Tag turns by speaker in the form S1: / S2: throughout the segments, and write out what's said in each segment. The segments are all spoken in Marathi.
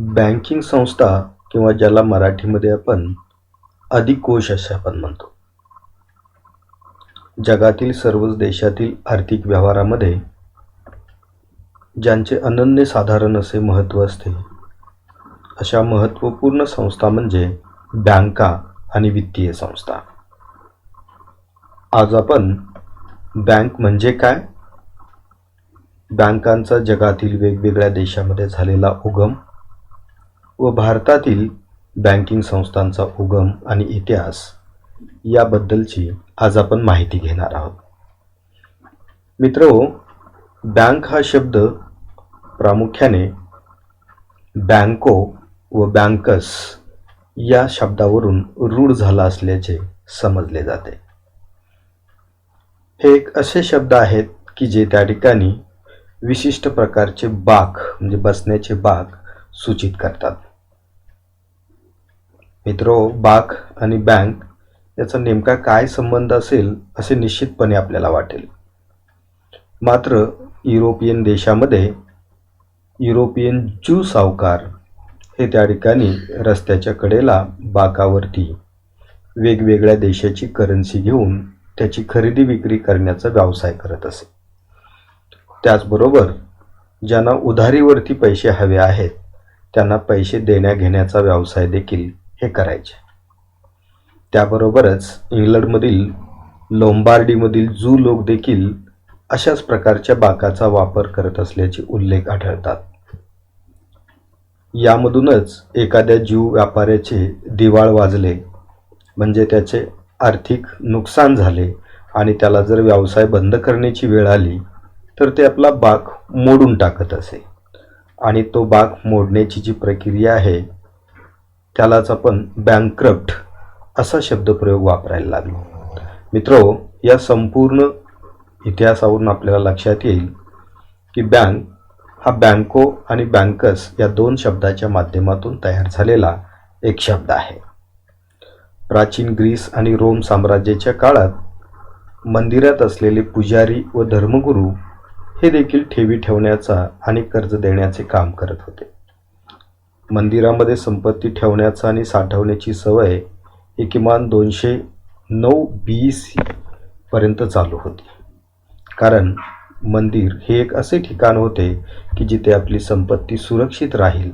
S1: बँकिंग संस्था किंवा ज्याला मराठीमध्ये आपण अधिकोष असे आपण म्हणतो. जगातील सर्वच देशातील आर्थिक व्यवहारामध्ये ज्यांचे अनन्यसाधारण असे महत्त्व असते अशा महत्त्वपूर्ण संस्था म्हणजे बँका आणि वित्तीय संस्था. आज आपण बँक म्हणजे काय? बँकांचा जगातील वेगवेगळ्या देशामध्ये झालेला उगम व भारतातील बँकिंग संस्थांचा उगम आणि इतिहास याबद्दलची आज आपण माहिती घेणार आहोत. मित्रो बँक हा शब्द प्रामुख्याने बँको व बँकस या शब्दावरून रूढ झाला असल्याचे समजले जाते. हे एक असे शब्द आहेत की जे त्या ठिकाणी विशिष्ट प्रकारचे बाक म्हणजे बसण्याचे बाक सूचित करतात. मित्रो बाक आणि बँक याचा नेमका काय संबंध असेल असे निश्चितपणे आपल्याला वाटेल. मात्र युरोपियन देशामध्ये युरोपियन ज्यू सावकार हे त्या ठिकाणी रस्त्याच्या कडेला बाकावरती वेगवेगळ्या देशाची करन्सी घेऊन त्याची खरेदी विक्री करण्याचा व्यवसाय करत असे. त्याचबरोबर ज्यांना उधारीवरती पैसे हवे आहेत त्यांना पैसे देण्याघेण्याचा व्यवसाय देखील हे करायचे. त्याबरोबरच इंग्लंडमधील लोंबार्डीमधील जू लोक देखील अशाच प्रकारच्या बाकाचा वापर करत असल्याचे उल्लेख आढळतात. यामधूनच एखाद्या जीव व्यापाऱ्याचे दिवाळ वाजले म्हणजे त्याचे आर्थिक नुकसान झाले आणि त्याला जर व्यवसाय बंद करण्याची वेळ आली तर ते आपला बाक मोडून टाकत असे. आणि तो बाक मोडण्याची जी प्रक्रिया आहे त्यालाच आपण बँकक्रप्ट असा शब्दप्रयोग वापरायला लागलो. मित्रो या संपूर्ण इतिहासावरून आपल्याला लक्षात येईल की बँक हा बँको आणि बँकस या दोन शब्दाच्या माध्यमातून तयार झालेला एक शब्द आहे. प्राचीन ग्रीस आणि रोम साम्राज्याच्या काळात मंदिरात असलेले पुजारी व धर्मगुरू हे देखील ठेवी ठेवण्याचा आणि कर्ज देण्याचे काम करत होते. मंदिरामध्ये संपत्ती ठेवण्याचा आणि साठवण्याची सवय ही किमान दोनशे नऊ बी सी पर्यंत चालू होती. कारण मंदिर हे एक असे ठिकाण होते की जिथे आपली संपत्ती सुरक्षित राहील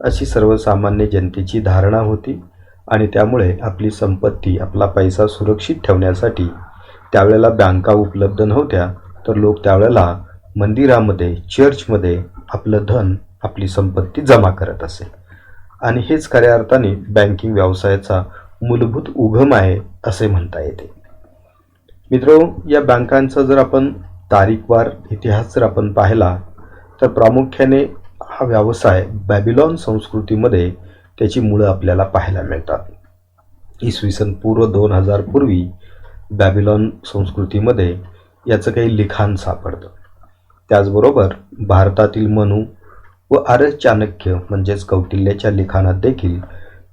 S1: अशी सर्वसामान्य जनतेची धारणा होती आणि त्यामुळे आपली संपत्ती आपला पैसा सुरक्षित ठेवण्यासाठी त्यावेळेला बँका उपलब्ध नव्हत्या तर लोक त्यावेळेला मंदिरामध्ये चर्चमध्ये आपलं धन आपली संपत्ती जमा करत असे आणि हेच खऱ्या अर्थाने बँकिंग व्यवसायाचा मूलभूत उगम आहे असे म्हणता येते. मित्रो या बँकांचा जर आपण तारीखवार इतिहास जर आपण पाहिला तर प्रामुख्याने हा व्यवसाय बॅबिलॉन संस्कृतीमध्ये त्याची मुळं आपल्याला पाहायला मिळतात. इसवी सन पूर्व दोन हजार पूर्वी बॅबिलॉन संस्कृतीमध्ये याचं काही लिखाण सापडतं. त्याचबरोबर भारतातील मनू व आर्य चाणक्य म्हणजेच कौटिल्याच्या लिखाणात देखील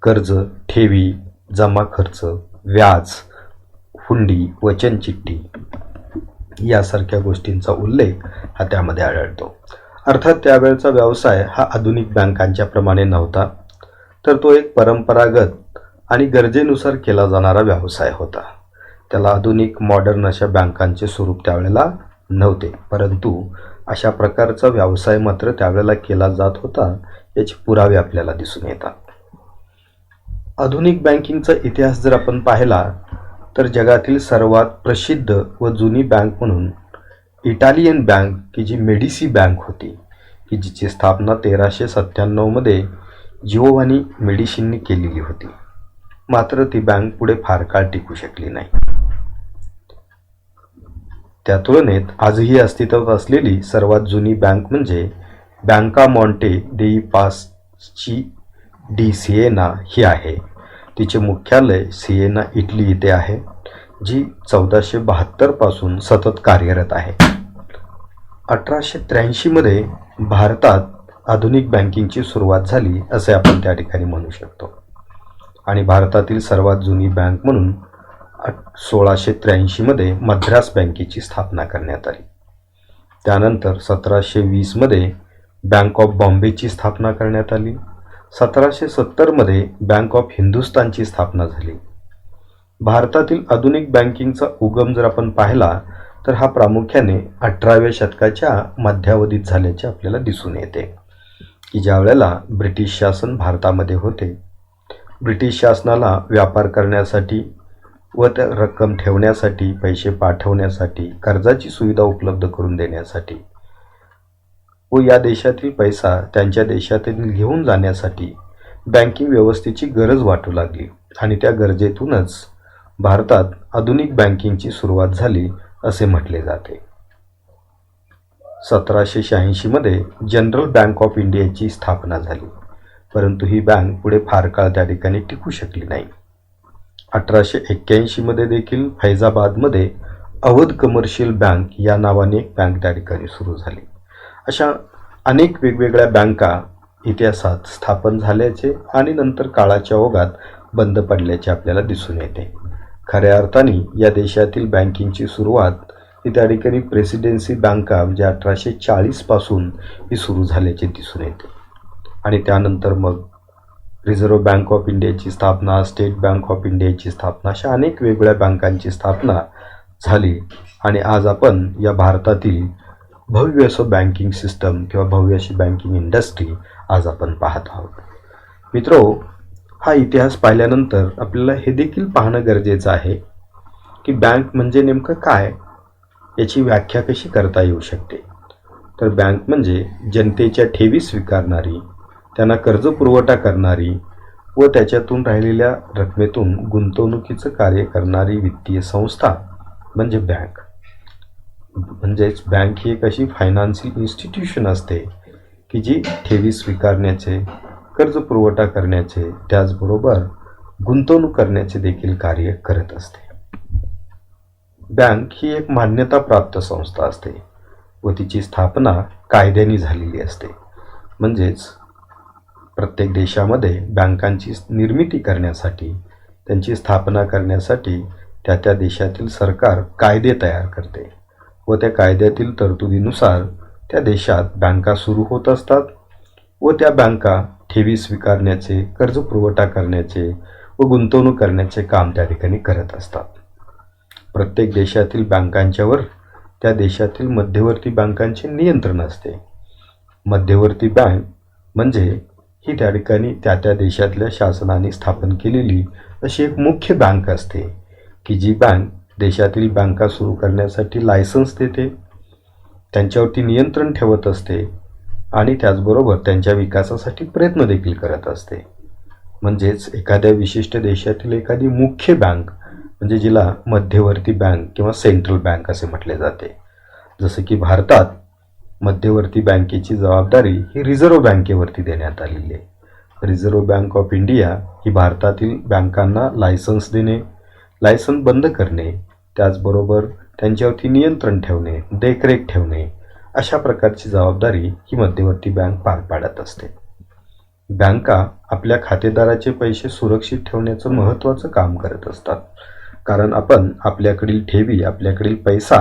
S1: कर्ज ठेवी जमा खर्च व्याज हुंडी वचनचिठ्ठी यासारख्या गोष्टींचा उल्लेख हा त्यामध्ये आढळतो. अर्थात त्यावेळचा व्यवसाय हा आधुनिक बँकांच्या प्रमाणे नव्हता तर तो एक परंपरागत आणि गरजेनुसार केला जाणारा व्यवसाय होता. त्याला आधुनिक मॉडर्न अशा बँकांचे स्वरूप त्यावेळेला नव्हते परंतु अशा प्रकारचा व्यवसाय मात्र त्यावेळेला केला जात होता याचे पुरावे आपल्याला दिसून येतात. आधुनिक बँकिंगचा इतिहास जर आपण पाहिला तर जगातील सर्वात प्रसिद्ध व जुनी बँक म्हणून इटालियन बँक की जी मेडिसी बँक होती की जिची स्थापना तेराशे सत्त्याण्णवमध्ये जिओवानी मेडिसिननी केलेली होती. मात्र ती बँक पुढे फार काळ टिकू शकली नाही. त्या तुलनेत आजही अस्तित्वात असलेली सर्वात जुनी बँक म्हणजे बँका मॉन्टे देई पासची डी सिएना ही आहे. तिचे मुख्यालय सिएना इटली इथे आहे जी चौदाशे बहात्तरपासून सतत कार्यरत आहे. अठराशे त्र्याऐंशीमध्ये भारतात आधुनिक बँकिंगची सुरुवात झाली असे आपण त्या ठिकाणी म्हणू शकतो. आणि भारतातील सर्वात जुनी बँक म्हणून सोळाशे त्र्याऐंशीमध्ये मद्रास बँकेची स्थापना करण्यात आली. त्यानंतर सतराशे वीसमध्ये बँक ऑफ बॉम्बेची स्थापना करण्यात आली. सतराशे सत्तरमध्ये बँक ऑफ हिंदुस्तानची स्थापना झाली. भारतातील आधुनिक बँकिंगचा उगम जर आपण पाहिला तर हा प्रामुख्याने अठराव्या शतकाच्या मध्यावधीत झाल्याचे आपल्याला दिसून येते. की ज्या वेळेला ब्रिटिश शासन भारतामध्ये होते ब्रिटिश शासनाला व्यापार करण्यासाठी व त्या रक्कम ठेवण्यासाठी पैसे पाठवण्यासाठी कर्जाची सुविधा उपलब्ध करून देण्यासाठी? व या देशातील पैसा त्यांच्या देशातील घेऊन जाण्यासाठी बँकिंग व्यवस्थेची गरज वाटू लागली आणि त्या गरजेतूनच भारतात आधुनिक बँकिंगची सुरुवात झाली असे म्हटले जाते. सतराशे शहाऐंशीमध्ये जनरल बँक ऑफ इंडियाची स्थापना झाली परंतु ही बँक पुढे फार काळ त्या ठिकाणी टिकू शकली नाही. अठराशे एक्क्याऐंशीमध्ये देखील फैजाबादमध्ये अवध कमर्शियल बँक या नावाने एक बँक त्या ठिकाणी सुरू झाली. अशा अनेक वेगवेगळ्या बँका इतिहासात स्थापन झाल्याचे आणि नंतर काळाच्या ओघात बंद पडल्याचे आपल्याला दिसून येते. खऱ्या अर्थाने या देशातील बँकिंगची सुरुवात ही त्या ठिकाणी प्रेसिडेन्सी बँका म्हणजे अठराशे चाळीसपासून ही सुरू झाल्याचे दिसून येते. आणि त्यानंतर मग रिझर्व्ह बँक ऑफ इंडियाची स्थापना स्टेट बँक ऑफ इंडियाची स्थापना अशा अनेक वेगवेगळ्या बँकांची स्थापना झाली. आणि आज आपण या भारतातील भव्य असं बँकिंग सिस्टम किंवा भव्य अशी बँकिंग इंडस्ट्री आज आपण पाहत आहोत. मित्रो हा इतिहास पाहिल्यानंतर आपल्याला हे देखील पाहणं गरजेचं आहे की बँक म्हणजे नेमकं काय? याची व्याख्या कशी करता येऊ शकते? तर बँक म्हणजे जनतेच्या ठेवी स्वीकारणारी त्यांना कर्ज पुरवठा करणारी व त्याच्यातून राहिलेल्या रकमेतून गुंतवणुकीचं कार्य करणारी वित्तीय संस्था म्हणजे बँक म्हणजेच बँक ही एक अशी फायनान्शियल इन्स्टिट्यूशन असते की जी ठेवी स्वीकारण्याचे कर्ज पुरवठा करण्याचे त्याचबरोबर गुंतवणूक करण्याचे देखील कार्य करत असते. बँक ही एक मान्यताप्राप्त संस्था असते व तिची स्थापना कायद्याने झालेली असते. म्हणजेच प्रत्येक देशामध्ये बँकांची निर्मिती करण्यासाठी त्यांची स्थापना करण्यासाठी त्या त्या देशातील सरकार कायदे तयार करते व त्या कायद्यातील तरतुदीनुसार त्या देशात बँका सुरू होत असतात व त्या बँका ठेवी स्वीकारण्याचे कर्ज पुरवठा करण्याचे व गुंतवणूक करण्याचे काम त्या ठिकाणी करत असतात. प्रत्येक देशातील बँकांच्यावर त्या देशातील मध्यवर्ती बँकांचे नियंत्रण असते. मध्यवर्ती बँक म्हणजे ही त्या ठिकाणी त्या त्या देशातल्या शासनाने स्थापन केलेली अशी एक मुख्य बँक असते की जी बँक देशातील बँका सुरू करण्यासाठी लायसन्स देते त्यांच्यावरती नियंत्रण ठेवत असते आणि त्याचबरोबर त्यांच्या विकासासाठी प्रयत्न देखील करत असते. म्हणजेच एखाद्या विशिष्ट देशातील एखादी मुख्य बँक म्हणजे जिला मध्यवर्ती बँक किंवा सेंट्रल बँक असे म्हटले जाते. जसं की भारतात मध्यवर्ती बँकेची जबाबदारी ही रिझर्व्ह बँकेवरती देण्यात आलेली आहे. रिझर्व्ह बँक ऑफ इंडिया ही भारतातील बँकांना लायसन्स देणे लायसन्स बंद करणे त्याचबरोबर त्यांच्यावरती नियंत्रण ठेवणे देखरेख ठेवणे अशा प्रकारची जबाबदारी ही मध्यवर्ती बँक पार पाडत असते. बँका आपल्या खातेदाराचे पैसे सुरक्षित ठेवण्याचं महत्त्वाचं काम करत असतात. कारण आपण आपल्याकडील ठेवी आपल्याकडील पैसा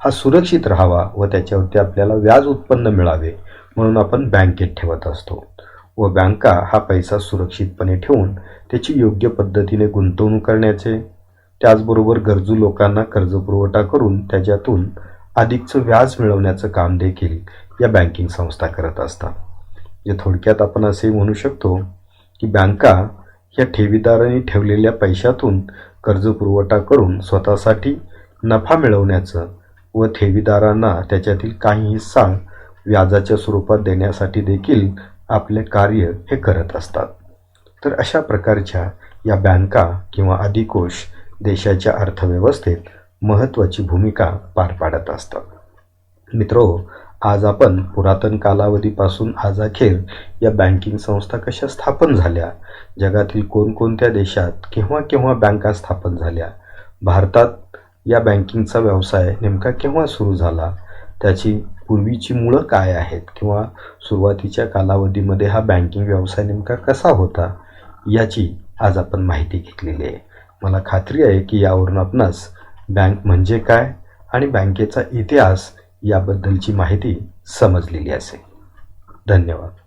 S1: हा सुरक्षित राहावा व त्याच्यावरती आपल्याला व्याज उत्पन्न मिळावे म्हणून आपण बँकेत ठेवत असतो. व बँका हा पैसा सुरक्षितपणे ठेवून त्याची योग्य पद्धतीने गुंतवणूक करण्याचे त्याचबरोबर गरजू लोकांना कर्जपुरवठा करून त्याच्यातून अधिकचं व्याज मिळवण्याचं काम देखील या बँकिंग संस्था करत असतात. जे थोडक्यात आपण असे म्हणू शकतो की बँका या ठेवीदारांनी ठेवलेल्या पैशातून कर्जपुरवठा करून स्वतःसाठी नफा मिळवण्याचं व ठेवीदारांना त्याच्यातील काही हिस्सा व्याजाच्या स्वरूपात देण्यासाठी देखील आपले कार्य हे करत असतात. तर अशा प्रकारच्या या बँका किंवा अधिकोष देशाच्या अर्थव्यवस्थेत महत्त्वाची भूमिका पार पाडत असतात. मित्रो आज आपण पुरातन कालावधीपासून आज अखेर या बँकिंग संस्था कशा स्थापन झाल्या? जगातील कोणकोणत्या देशात केव्हा केव्हा बँका स्थापन झाल्या? भारतात या बँकिंगचा व्यवसाय नेमका केव्हा सुरू झाला? त्याची पूर्वीची मुळं काय आहेत? किंवा सुरुवातीच्या कालावधीमध्ये हा बँकिंग व्यवसाय नेमका कसा होता? याची आज आपण माहिती घेतलेली आहे. मला खात्री आहे की यावरून आपणास बँक म्हणजे काय आणि बँकेचा इतिहास याबद्दलची माहिती समजलेली असेल. धन्यवाद.